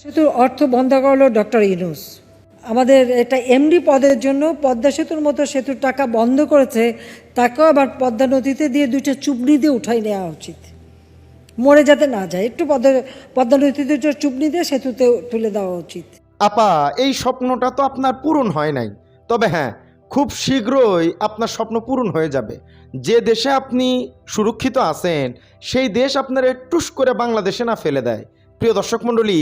সেতুর অর্থ বন্ধ করল ডক্টর ইউনুস। আমাদের এটা এমডি পদের জন্য পদ্মা সেতুর মতো সেতুর টাকা বন্ধ করেছে, তাকেও আবার পদ্মা নদীতে দিয়ে দুইটা চুবড়ি দিয়ে উঠাই নেওয়া উচিত। মরে যাতে না যায়, একটু পদ্মা পদ্মা নদীতে চুবড়ি দিয়ে সেতুতে তুলে দেওয়া উচিত। আপা, এই স্বপ্নটা তো আপনার পূরণ হয় নাই। তবে হ্যাঁ খুব শীঘ্রই আপনার স্বপ্ন পূরণ হয়ে যাবে। যে দেশে আপনি সুরক্ষিত আছেন, সেই দেশ আপনার টুস করে বাংলাদেশে না ফেলে দেয়। প্রিয় দর্শক মণ্ডলী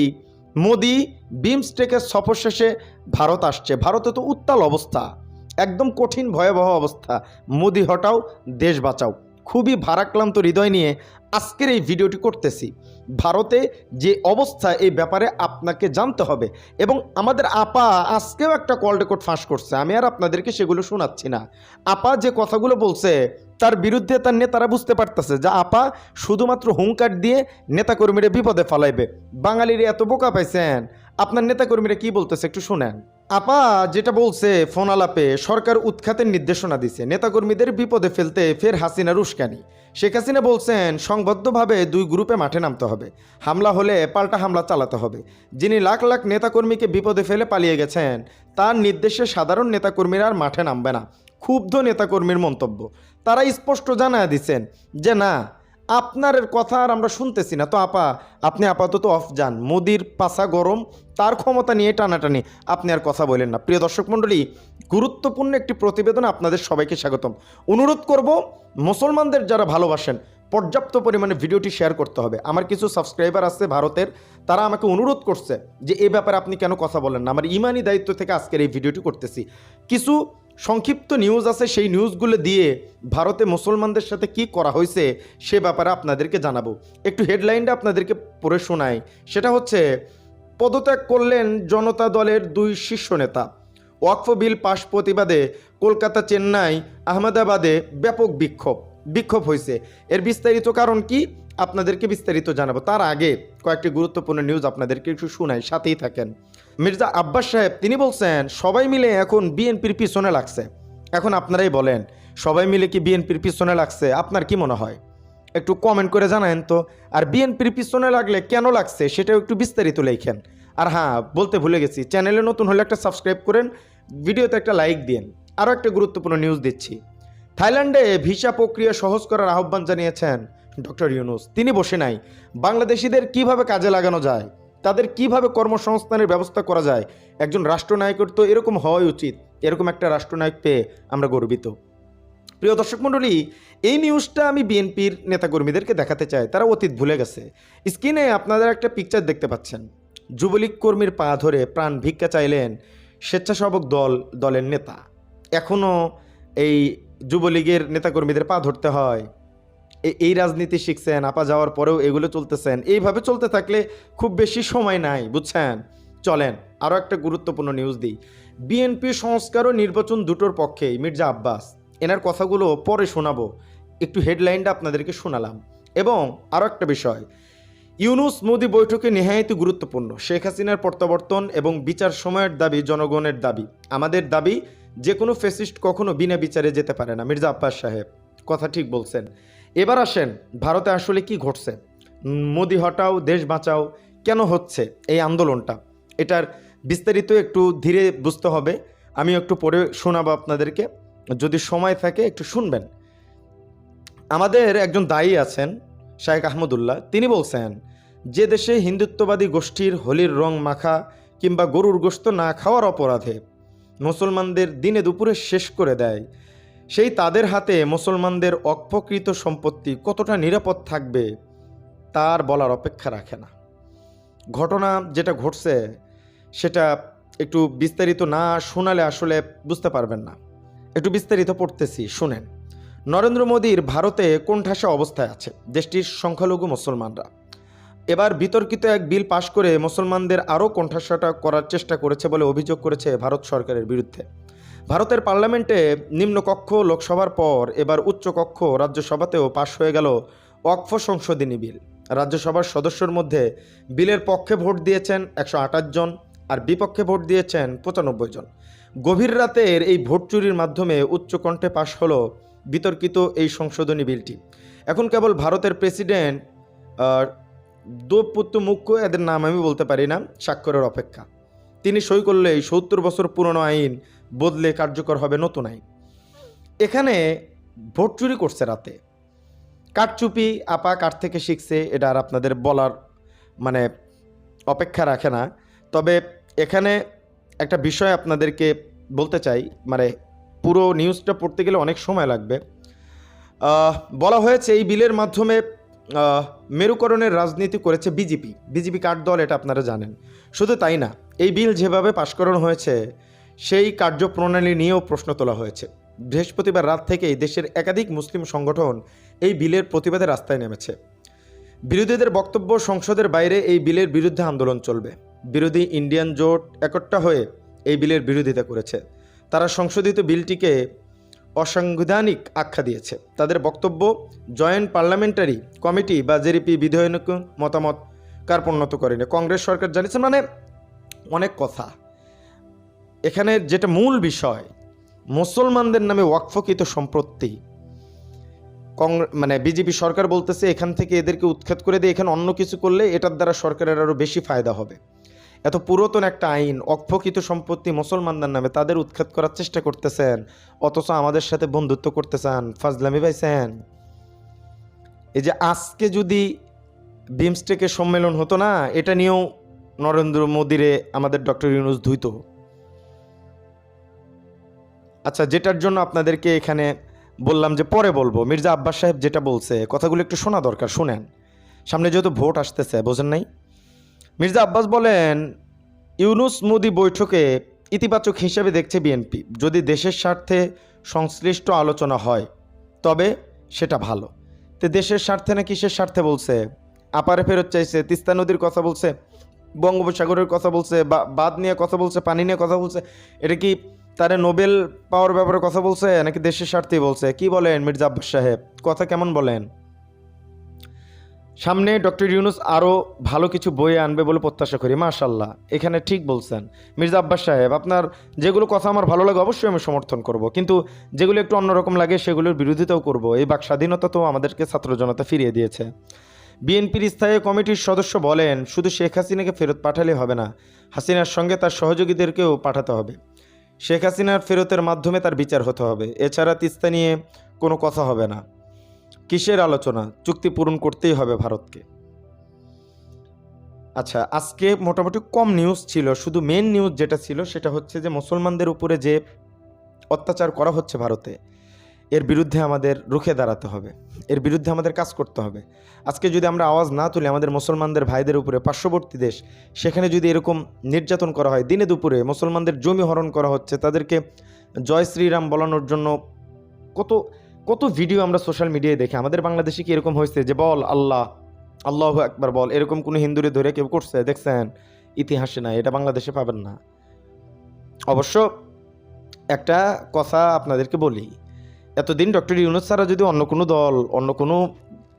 মোদি বিমস্টেকের সফর শেষে ভারত আসছে। ভারতে তো উত্তাল অবস্থা। একদম কঠিন, ভয়াবহ অবস্থা। মোদি হটাও, দেশ বাঁচাও। খুবই ভারাক্রান্ত হৃদয় নিয়ে আজকের এই ভিডিওটি করতেছি। ভারতে যে অবস্থা, এই ব্যাপারে আপনাকে জানতে হবে এবং আমাদের আপা আজকেও একটা কল রেকর্ড ফাঁস করছে। আমি আর আপনাদেরকে সেগুলো শোনাচ্ছি না। আপা যে কথাগুলো বলছে তার বিরুদ্ধে তার নেতারা বুঝতে পারতেছে যে আপা শুধুমাত্র হুঙ্কার দিয়ে নেতাকর্মীরা বিপদে ফালাইবে। বাঙালির এত বোকা পাইছেন। আপনার নেতাকর্মীরা কি বলতেছে একটু শুনেন। আপা যেটা বলছে ফোন আলাপে, সরকার উৎখাতের নির্দেশনা দিছে, নেতাকর্মীদের বিপদে ফেলতে ফের হাসিনার উস্কানি শেখ হাসিনা বলছেন সংবদ্ধভাবে দুই গ্রুপে মাঠে নামতে হবে। হামলা হলে পাল্টা হামলা চালাতে হবে। যিনি লাখ লাখ নেতাকর্মীকে বিপদে ফেলে পালিয়ে গেছেন, তার নির্দেশে সাধারণ নেতাকর্মীরা আর মাঠে নামবে না। ক্ষুব্ধ নেতাকর্মীর মন্তব্য। তারা স্পষ্ট জানায় দিচ্ছেন যে, না, আপনার কথা আর আমরা শুনতেছি না। তো আপা, আপনি আপাতত অফ যান। মোদির পাশা গরম, তার ক্ষমতা নিয়ে টানাটানি। আপনি আর কথা বলেন না। প্রিয় দর্শক মণ্ডলী, গুরুত্বপূর্ণ একটি প্রতিবেদন আপনাদের সবাইকে স্বাগতম। অনুরোধ করব, মুসলমানদের যারা ভালোবাসেন, পর্যাপ্ত পরিমাণে ভিডিওটি শেয়ার করতে হবে। আমার কিছু সাবস্ক্রাইবার আছে ভারতের, তারা আমাকে অনুরোধ করছে যে, এ ব্যাপারে আপনি কেন কথা বলেন না? আমার ইমানি দায়িত্ব থেকে আজকের এই ভিডিওটি করতেছি। কিছু সংক্ষিপ্ত নিউজ আছে, সেই নিউজগুলো দিয়ে ভারতে মুসলমানদের সাথে কি করা হয়েছে, সে ব্যাপারে আপনাদেরকে জানাব। একটু হেডলাইনটা আপনাদেরকে পড়ে শোনাই। সেটা হচ্ছে, পদত্যাগ করলেন জনতা দলের দুই শীর্ষ নেতা। ওয়াকফ বিল পাশ প্রতিবাদে কলকাতা চেন্নাই আহমেদাবাদে ব্যাপক বিক্ষোভ বিক্ষোভ হয়েছে। এর বিস্তারিত কারণ কি? আপনাদেরকে বিস্তারিত জানাব। তার আগে কয়েকটি গুরুত্বপূর্ণ নিউজ আপনাদেরকে একটু শোনাই, সাথেই থাকেন। মির্জা আব্বাস সাহেব, তিনি বলছেন, সবাই মিলে এখন বিএনপির পিছনে লাগছে। এখন আপনারাই বলেন, সবাই মিলে কি বিএনপির পিছনে লাগছে? আপনার কি মনে হয়? একটু কমেন্ট করে জানায়েন তো। আর বিএনপির পিছনে লাগলে কেন লাগছে, সেটাও একটু বিস্তারিত লেখেন। আর হ্যাঁ বলতে ভুলে গেছি চ্যানেলে নতুন হলে একটা সাবস্ক্রাইব করেন ভিডিওতে একটা লাইক দিন আরও একটা গুরুত্বপূর্ণ নিউজ দিচ্ছি। থাইল্যান্ডে ভিসা প্রক্রিয়া সহজ করার আহ্বান জানিয়েছেন ডক্টর ইউনুস, তিনি বসে নাই। বাংলাদেশিদের কীভাবে কাজে লাগানো যায়? তাদের কীভাবে কর্মসংস্থানের ব্যবস্থা করা যায়? একজন রাষ্ট্রনায়কের তো এরকম হওয়াই উচিত। এরকম একটা রাষ্ট্রনায়ক পেয়ে আমরা গর্বিত। প্রিয় দর্শক মণ্ডলী, এই নিউজটা আমি বিএনপির নেতাকর্মীদেরকে দেখাতে চাই। তারা অতীত ভুলে গেছে। স্ক্রিনে আপনারা একটা পিকচার দেখতে পাচ্ছেন। যুবলীগ কর্মীর পা ধরে প্রাণ ভিক্ষা চাইলেন স্বেচ্ছাসেবক দল, দলের নেতা। এখনও এই যুবলীগের নেতাকর্মীদের পা ধরতে হয়। এই রাজনীতি শিখছেন, আপা যাওয়ার পরেও এগুলো চলতেছেন। এইভাবে চলতে থাকলে খুব বেশি সময় নাই, বুঝছেন? চলেন আরও একটা গুরুত্বপূর্ণ নিউজ দিই। বিএনপি সংস্কার ও নির্বাচন দুটোর পক্ষেই মির্জা আব্বাস, এনার কথাগুলো পরে শোনাবো। একটু হেডলাইনটা আপনাদেরকে শোনালাম। এবং আরও একটা বিষয়, ইউনুস মোদি বৈঠকে নেহায়ত গুরুত্বপূর্ণ। শেখ হাসিনার প্রত্যাবর্তন এবং বিচার সময়ের দাবি জনগণের দাবি। আমাদের দাবি যে কোনো ফেসিস্ট কখনো বিনা বিচারে যেতে পারে না, মির্জা আব্বাস সাহেব। কথা ঠিক বলছেন। এবার আসেন, ভারতে আসলে কি ঘটছে? মোদি হটাও, দেশ বাঁচাও, কেন হচ্ছে এই আন্দোলনটা? এটার বিস্তারিত একটু ধীরে বুঝতে হবে। আমি একটু পরে শোনাবো আপনাদেরকে। যদি সময় থাকে, একটু শুনবেন। আমাদের একজন দায়ী আছেন শাহেখ আহমদুল্লাহ। তিনি বলছেন, যে দেশে হিন্দুত্ববাদী গোষ্ঠীর হোলির রং মাখা কিংবা গরুর গোশত না খাওয়ার অপরাধে মুসলমানদের দিনে দুপুরে শেষ করে দেয় সেই তাদের হাতে মুসলমানদের অপকৃত সম্পত্তি কতটা নিরাপদ থাকবে, তার বলার অপেক্ষা রাখে না। ঘটনা যেটা ঘটছে, সেটা একটু বিস্তারিত না শোনালে আসলে বুঝতে পারবেন না। একটু বিস্তারিত পড়তেছি, শুনেন। নরেন্দ্র মোদীর ভারতে কোণঠাসা অবস্থায় আছে, দেশটির সংখ্যালঘু মুসলমানরা। এবার বিতর্কিত এক বিল পাশ করে মুসলমানদের আরও কোণঠাসাটা করার চেষ্টা করেছে বলে অভিযোগ করেছে ভারত সরকারের বিরুদ্ধে। ভারতের পার্লামেন্টে নিম্নকক্ষ লোকসভার পর এবার উচ্চকক্ষ রাজ্যসভাতেও পাশ হয়ে গেল ওয়াকফ সংশোধনী বিল রাজ্যসভার সদস্যর মধ্যে বিলের পক্ষে ভোট দিয়েছেন একশো আঠাশ জন আর বিপক্ষে ভোট দিয়েছেন পঁচানব্বই জন। গভীর রাতের এই ভোট চুরির মাধ্যমে উচ্চকণ্ঠে পাশ হলো বিতর্কিত এই সংশোধনী বিলটি এখন কেবল ভারতের প্রেসিডেন্ট আহ, দোপুত্র মুখ্য এদের নাম আমি বলতে পারি না স্বাক্ষরের অপেক্ষা। তিনি সই করলেই সত্তর বছর পুরনো আইন বদলে কার্যকর হবে নতুন আইন এখানে ভোট চুরি করছে রাতে। কাঠচুপি আপা কাঠ থেকে শিখছে এটা আর আপনাদের বলার মানে অপেক্ষা রাখে না। তবে এখানে একটা বিষয় আপনাদেরকে বলতে চাই মানে পুরো নিউজটা পড়তে গেলে অনেক সময় লাগবে। বলা হয়েছে এই বিলের মাধ্যমে মেরুকরণের রাজনীতি করেছে বিজেপি। বিজেপি কার দল এটা আপনারা জানেন। শুধু তাই না, এই বিল যেভাবে পাশ করানো হয়েছে সেই কার্যপ্রণালী নিয়েও প্রশ্ন তোলা হয়েছে। বৃহস্পতিবার রাত থেকেই দেশের একাধিক মুসলিম সংগঠন এই বিলের প্রতিবাদে রাস্তায় নেমেছে। বিরোধীদের বক্তব্য সংসদের বাইরে এই বিলের বিরুদ্ধে আন্দোলন চলবে। বিরোধী ইন্ডিয়ান জোট একট্টা হয়ে এই বিলের বিরোধিতা করেছে। তারা সংশোধিত বিলটিকে অসাংবিধানিক আখ্যা দিয়েছে। তাদের বক্তব্য, জয়েন্ট পার্লামেন্টারি কমিটি বা জেরিপি বিধেয়ক মতামত কার্পণ্যত করেনি। কংগ্রেস সরকার জানিয়েছে মানে অনেক কথা। এখানে যেটা মূল বিষয়, মুসলমানদের নামে ওয়াকফকৃত সম্পত্তি। মানে বিজেপি সরকার বলতেছে, এখান থেকে এদেরকে উৎখাত করে দিয়ে এখানে অন্য কিছু করলে এটার দ্বারা সরকারের আরও বেশি ফায়দা হবে। এত পুরাতন একটা আইন অক্ষকিত সম্পত্তি মুসলমানদের নামে তাদের উৎখাত করার চেষ্টা করতেছেন, অথচ আমাদের সাথে বন্ধুত্ব করতে চান ফাজলামি পাইছেন। এই যে আজকে যদি বিমস্টেকের সম্মেলন হতো না, এটা নিয়েও নরেন্দ্র মোদিরে আমাদের ডক্টর ইউনুস ধুইত। আচ্ছা যেটার জন্য আপনাদেরকে এখানে বললাম যে পরে বলব। মির্জা আব্বাস সাহেব যেটা বলছে, কথাগুলো একটু শোনা দরকার, শুনেন। সামনে যেহেতু ভোট আসতেছে, বোঝেন নাই? মির্জা আব্বাস বলেন, ইউনুস মোদি বৈঠকে ইতিবাচক হিসেবে দেখছে বিএনপি। যদি দেশের স্বার্থে সংশ্লিষ্ট আলোচনা হয়, তবে সেটা ভালো। তো দেশের স্বার্থে না কিসের স্বার্থে বলছে? আপারে ফেরত চাইছে, তিস্তা নদীর কথা বলছে, বঙ্গোপসাগরের কথা বলছে, বা বাদ নিয়ে কথা বলছে, পানি নিয়ে কথা বলছে, এটা কি তারা নোবেল পাওয়ার ব্যাপারে কথা বলছে, নাকি দেশের স্বার্থেই বলছে? কি বলেন মির্জা আব্বাস সাহেব? কথা কেমন বলেন? সামনে ডক্টর ইউনুস আরও ভালো কিছু বই আনবে বলে প্রত্যাশা করি মাশাল্লাহ এখানে ঠিক বলছেন। মির্জা আব্বাস সাহেব, আপনার যেগুলো কথা আমার ভালো লাগে অবশ্যই আমি সমর্থন করব, কিন্তু যেগুলো একটু অন্যরকম লাগে সেগুলোর বিরোধিতাও করব। এই বাক স্বাধীনতা তো আমাদেরকে ছাত্র জনতা ফিরিয়ে দিয়েছে। বিএনপির স্থায়ী কমিটির সদস্য বলেন, শুধু শেখ হাসিনাকে ফেরত পাঠালে হবে না, হাসিনার সঙ্গে তার সহযোগীদেরকেও পাঠাতে হবে। শেখ হাসিনার ফেরতের মাধ্যমে তার বিচার হতে হবে। এছাড়া তিস্তা নিয়ে কোনো কথা হবে না। কিসের আলোচনা? চুক্তি পূরণ করতেই হবে ভারতকে। আচ্ছা আজকে মোটামুটি কম নিউজ ছিল। শুধু মেন নিউজ যেটা ছিল সেটা হচ্ছে যে মুসলমানদের উপরে যে অত্যাচার করা হচ্ছে ভারতে এর বিরুদ্ধে আমাদের রুখে দাঁড়াতে হবে। এর বিরুদ্ধে আমাদের কাজ করতে হবে। আজকে যদি আমরা আওয়াজ না তুলি আমাদের মুসলমানদের ভাইদের উপরে, পার্শ্ববর্তী দেশ, সেখানে যদি এরকম নির্যাতন করা হয়, দিনে দুপুরে মুসলমানদের জমি হরণ করা হচ্ছে, তাদেরকে জয় শ্রীরাম বলানোর জন্য কত কত ভিডিও আমরা সোশ্যাল মিডিয়ায় দেখি। আমাদের বাংলাদেশে কি এরকম হয়েছে যে বল আল্লাহ আল্লাহ একবার বল, এরকম কোনো হিন্দুরে ধরে কেউ করছে? দেখছেন? ইতিহাসে না এটা বাংলাদেশে পাবেন না। অবশ্য একটা কথা আপনাদেরকে বলি এতদিন ডক্টর ইউনুস ছাড়া যদি অন্য কোনো দল, অন্য কোনো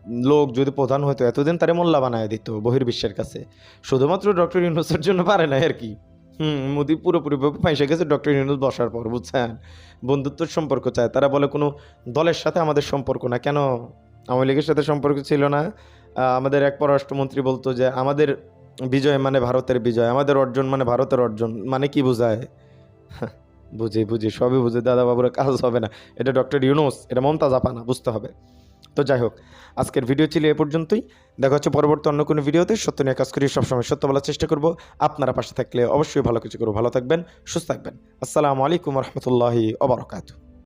লোক যদি প্রধান হতো এতদিন তারে মোল্লা বানায় দিত বহির্বিশ্বের কাছে। শুধুমাত্র ডক্টর ইউনুসের জন্য পারে না আর কি। হুম, মোদি পুরোপুরিভাবে ফাঁসে গেছে ডক্টর ইউনুস বসার পর, বুঝছেন? বন্ধুত্বের সম্পর্ক চায়। তারা বলে কোনো দলের সাথে আমাদের সম্পর্ক না। কেন? আওয়ামী লীগের সাথে সম্পর্ক ছিল না। আমাদের এক পররাষ্ট্রমন্ত্রী বলতো যে, আমাদের বিজয় মানে ভারতের বিজয়, আমাদের অর্জন মানে ভারতের অর্জন। মানে কি বোঝায়? বুঝি বুঝি, সবই বুঝি। দাদা বাবুরা কাজ হবে না। এটা ডক্টর ইউনুস, এটা মমতাজ আপানা বুঝতে হবে। তো যাই হোক, আজকের ভিডিও ছিল এ পর্যন্তই। দেখা হচ্ছে পরবর্তী অন্য কোনো ভিডিওতে। সত্য নিয়ে কাজ করি, সবসময় সত্য বলার চেষ্টা করব। আপনারা পাশে থাকলে অবশ্যই ভালো কিছু করব। ভালো থাকবেন, সুস্থ থাকবেন। আসসালামু আলাইকুম রহমতুল্লাহি ওবরাকাতু